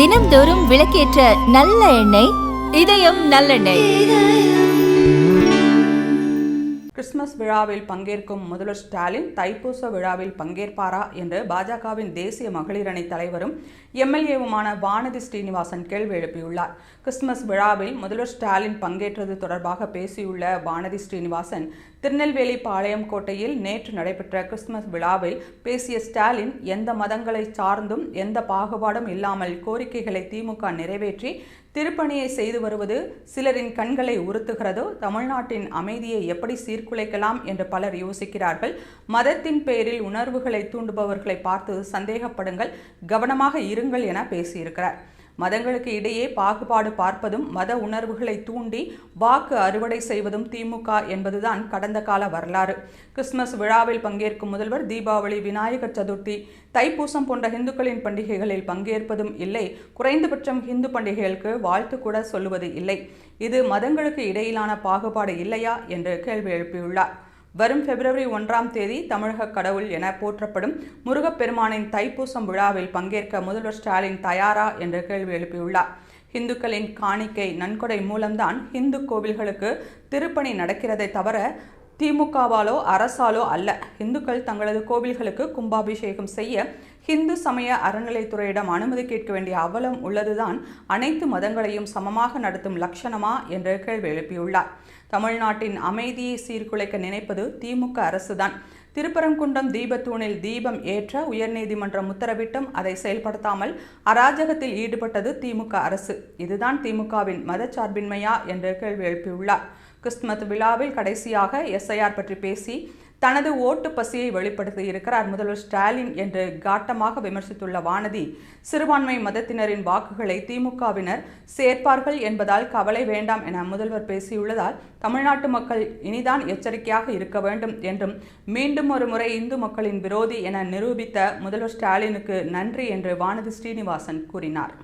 தினம்தோறும் விளக்கேற்ற நல்ல எண்ணெய் இதயம் நல்லெண்ணெய். கிறிஸ்துமஸ் விழாவில் பங்கேற்கும் முதல்வர் ஸ்டாலின் தைப்பூச விழாவில் பங்கேற்பாரா என்று பாஜகவின் தேசிய மகளிர் அணி தலைவரும் எம்எல்ஏவுமான வானதி ஸ்ரீனிவாசன் கேள்வி எழுப்பியுள்ளார். கிறிஸ்துமஸ் விழாவில் முதல்வர் ஸ்டாலின் பங்கேற்றது தொடர்பாக பேசியுள்ள வானதி ஸ்ரீனிவாசன் திருநெல்வேலி பாளையம் கோட்டையில் நேற்று நடைபெற்ற கிறிஸ்துமஸ் விழாவில் பேசிய ஸ்டாலின் எந்த மதங்களை சார்ந்தும் எந்த பாகுபாடும் இல்லாமல் கோரிக்கைகளை திமுக நிறைவேற்றி திருப்பணியை செய்து வருவது சிலரின் கண்களை உறுத்துகிறதோ தமிழ்நாட்டின் அமைதியை எப்படி சீர்குலைக்கலாம் என்று பலர் யோசிக்கிறார்கள். மதத்தின் பெயரில் உணர்வுகளை தூண்டுபவர்களை பார்த்து சந்தேகப்படுங்கள் கவனமாக இருங்கள் என பேசியிருக்கிறார். மதங்களுக்கு இடையே பாகுபாடு பார்ப்பதும் மத உணர்வுகளை தூண்டி வாக்கு அறுவடை செய்வதும் திமுக என்பதுதான் கடந்த கால வரலாறு. கிறிஸ்துமஸ் விழாவில் பங்கேற்கும் முதல்வர் தீபாவளி விநாயகர் சதுர்த்தி தைப்பூசம் போன்ற இந்துக்களின் பண்டிகைகளில் பங்கேற்பதும் இல்லை. குறைந்தபட்சம் இந்து பண்டிகைகளுக்கு வாழ்த்து கூட சொல்லுவது இல்லை. இது மதங்களுக்கு இடையிலான பாகுபாடு இல்லையா என்று கேள்வி எழுப்பியுள்ளார். வரும் பிப்ரவரி ஒன்றாம் தேதி தமிழக கடவுள் என போற்றப்படும் முருகப்பெருமானின் தைப்பூசம் விழாவில் பங்கேற்க முதல்வர் ஸ்டாலின் தயாரா என்று கேள்வி எழுப்பியுள்ளார். இந்துக்களின் காணிக்கை நன்கொடை மூலம்தான் இந்து கோவில்களுக்கு திருப்பணி நடக்கிறதை தவிர திமுகவாலோ அரசாலோ அல்ல. இந்துக்கள் தங்களது கோவில்களுக்கு கும்பாபிஷேகம் செய்ய ஹிந்து சமய அறநிலைத்துறையிடம் அனுமதி கேட்க வேண்டிய அவலம் உள்ளதுதான் அனைத்து மதங்களையும் சமமாக நடத்தும் லட்சணமா என்று கேள்வி எழுப்பியுள்ளார். தமிழ்நாட்டின் அமைதியை சீர்குலைக்க நினைப்பது திமுக அரசுதான். திருப்பரங்குன்றம் தீபத்தூணில் தீபம் ஏற்ற உயர்நீதிமன்றம் உத்தரவிட்டும் அதை செயல்படுத்தாமல் அராஜகத்தில் ஈடுபட்டது திமுக அரசு. இதுதான் திமுகவின் மதச்சார்பின்மையா என்று கேள்வி எழுப்பியுள்ளார். கிறிஸ்துமஸ் விழாவில் கடைசியாக எஸ்ஐஆர் பற்றி பேசி தனது ஓட்டு பசியை வெளிப்படுத்தி இருக்கிறார். முதல்வர் ஸ்டாலின் என்று காட்டமாக விமர்சித்துள்ள வானதி சிறுபான்மை மதத்தினரின் வாக்குகளை திமுகவினர் சேர்ப்பார்கள் என்பதால் கவலை வேண்டாம் என முதல்வர் பேசியுள்ளதால் தமிழ்நாட்டு மக்கள் இனிதான் எச்சரிக்கையாக இருக்க வேண்டும் என்றும் மீண்டும் ஒரு முறை இந்து மக்களின் விரோதி என நிரூபித்த முதல்வர் ஸ்டாலினுக்கு நன்றி என்று வானதி ஸ்ரீனிவாசன் கூறினார்.